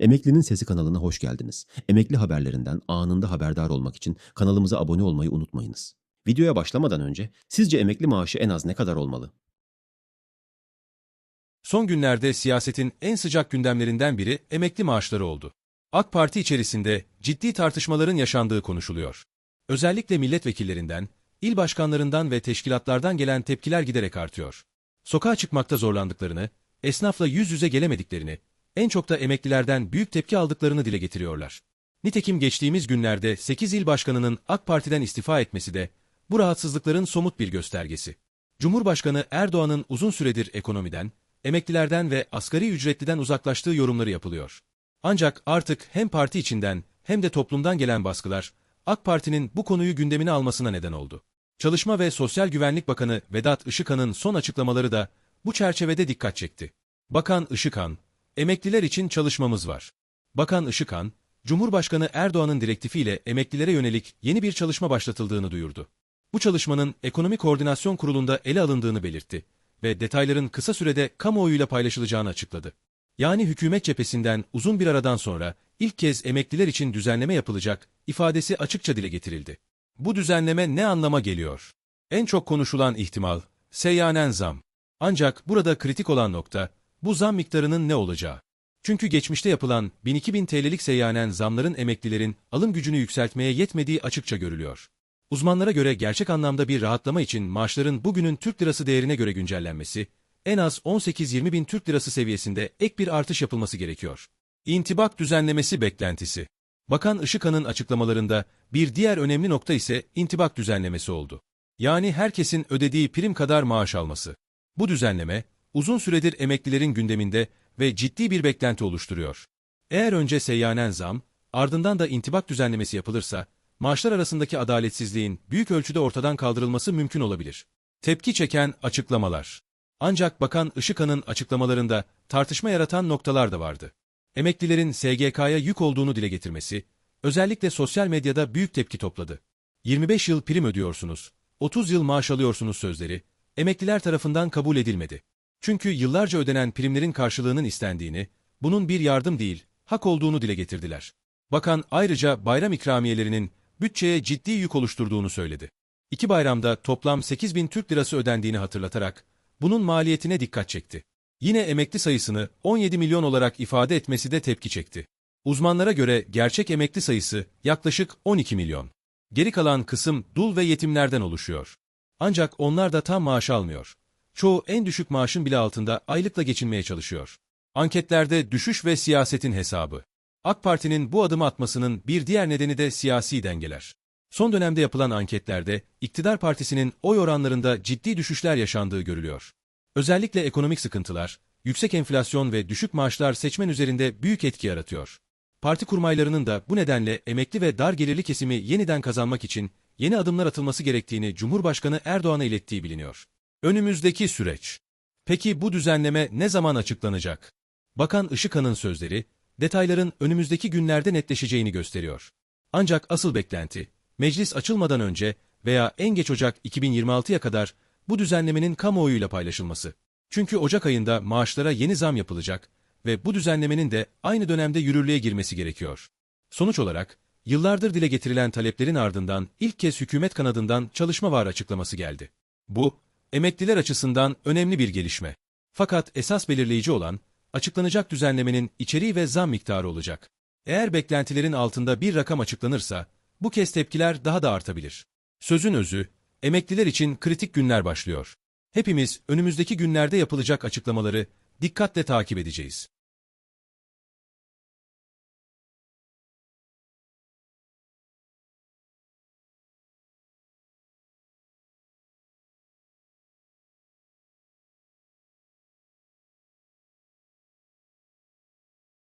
Emeklinin Sesi kanalına hoş geldiniz. Emekli haberlerinden anında haberdar olmak için kanalımıza abone olmayı unutmayınız. Videoya başlamadan önce sizce emekli maaşı en az ne kadar olmalı? Son günlerde siyasetin en sıcak gündemlerinden biri emekli maaşları oldu. AK Parti içerisinde ciddi tartışmaların yaşandığı konuşuluyor. Özellikle milletvekillerinden, il başkanlarından ve teşkilatlardan gelen tepkiler giderek artıyor. Sokağa çıkmakta zorlandıklarını, esnafla yüz yüze gelemediklerini, en çok da emeklilerden büyük tepki aldıklarını dile getiriyorlar. Nitekim geçtiğimiz günlerde 8 il başkanının AK Parti'den istifa etmesi de bu rahatsızlıkların somut bir göstergesi. Cumhurbaşkanı Erdoğan'ın uzun süredir ekonomiden, emeklilerden ve asgari ücretliden uzaklaştığı yorumları yapılıyor. Ancak artık hem parti içinden hem de toplumdan gelen baskılar, AK Parti'nin bu konuyu gündemine almasına neden oldu. Çalışma ve Sosyal Güvenlik Bakanı Vedat Işıkhan'ın son açıklamaları da bu çerçevede dikkat çekti. Bakan Işıkhan, emekliler için çalışmamız var. Bakan Işıkhan, Cumhurbaşkanı Erdoğan'ın direktifiyle emeklilere yönelik yeni bir çalışma başlatıldığını duyurdu. Bu çalışmanın Ekonomi Koordinasyon Kurulu'nda ele alındığını belirtti ve detayların kısa sürede kamuoyuyla paylaşılacağını açıkladı. Yani hükümet cephesinden uzun bir aradan sonra ilk kez emekliler için düzenleme yapılacak ifadesi açıkça dile getirildi. Bu düzenleme ne anlama geliyor? En çok konuşulan ihtimal, seyyanen zam. Ancak burada kritik olan nokta, bu zam miktarının ne olacağı. Çünkü geçmişte yapılan 1000-2000 TL'lik seyyanen zamların emeklilerin alım gücünü yükseltmeye yetmediği açıkça görülüyor. Uzmanlara göre gerçek anlamda bir rahatlama için maaşların bugünün Türk lirası değerine göre güncellenmesi, en az 18-20 bin Türk lirası seviyesinde ek bir artış yapılması gerekiyor. İntibak düzenlemesi beklentisi. Bakan Işıkhan'ın açıklamalarında bir diğer önemli nokta ise intibak düzenlemesi oldu. Yani herkesin ödediği prim kadar maaş alması. Bu düzenleme, uzun süredir emeklilerin gündeminde ve ciddi bir beklenti oluşturuyor. Eğer önce seyyanen zam, ardından da intibak düzenlemesi yapılırsa, maaşlar arasındaki adaletsizliğin büyük ölçüde ortadan kaldırılması mümkün olabilir. Tepki çeken açıklamalar. Ancak Bakan Işıkhan'ın açıklamalarında tartışma yaratan noktalar da vardı. Emeklilerin SGK'ya yük olduğunu dile getirmesi, özellikle sosyal medyada büyük tepki topladı. 25 yıl prim ödüyorsunuz, 30 yıl maaş alıyorsunuz sözleri, emekliler tarafından kabul edilmedi. Çünkü yıllarca ödenen primlerin karşılığının istendiğini, bunun bir yardım değil, hak olduğunu dile getirdiler. Bakan ayrıca bayram ikramiyelerinin bütçeye ciddi yük oluşturduğunu söyledi. İki bayramda toplam 8 bin Türk lirası ödendiğini hatırlatarak, bunun maliyetine dikkat çekti. Yine emekli sayısını 17 milyon olarak ifade etmesi de tepki çekti. Uzmanlara göre gerçek emekli sayısı yaklaşık 12 milyon. Geri kalan kısım dul ve yetimlerden oluşuyor. Ancak onlar da tam maaş almıyor. Çoğu en düşük maaşın bile altında aylıkla geçinmeye çalışıyor. Anketlerde düşüş ve siyasetin hesabı. AK Parti'nin bu adımı atmasının bir diğer nedeni de siyasi dengeler. Son dönemde yapılan anketlerde iktidar partisinin oy oranlarında ciddi düşüşler yaşandığı görülüyor. Özellikle ekonomik sıkıntılar, yüksek enflasyon ve düşük maaşlar seçmen üzerinde büyük etki yaratıyor. Parti kurmaylarının da bu nedenle emekli ve dar gelirli kesimi yeniden kazanmak için yeni adımlar atılması gerektiğini Cumhurbaşkanı Erdoğan'a ilettiği biliniyor. Önümüzdeki süreç. Peki bu düzenleme ne zaman açıklanacak? Bakan Işıkhan'ın sözleri, detayların önümüzdeki günlerde netleşeceğini gösteriyor. Ancak asıl beklenti, meclis açılmadan önce veya en geç Ocak 2026'ya kadar bu düzenlemenin kamuoyuyla paylaşılması. Çünkü Ocak ayında maaşlara yeni zam yapılacak ve bu düzenlemenin de aynı dönemde yürürlüğe girmesi gerekiyor. Sonuç olarak, yıllardır dile getirilen taleplerin ardından ilk kez hükümet kanadından çalışma var açıklaması geldi. Bu, emekliler açısından önemli bir gelişme. Fakat esas belirleyici olan, açıklanacak düzenlemenin içeriği ve zam miktarı olacak. Eğer beklentilerin altında bir rakam açıklanırsa, bu kez tepkiler daha da artabilir. Sözün özü, emekliler için kritik günler başlıyor. Hepimiz önümüzdeki günlerde yapılacak açıklamaları dikkatle takip edeceğiz.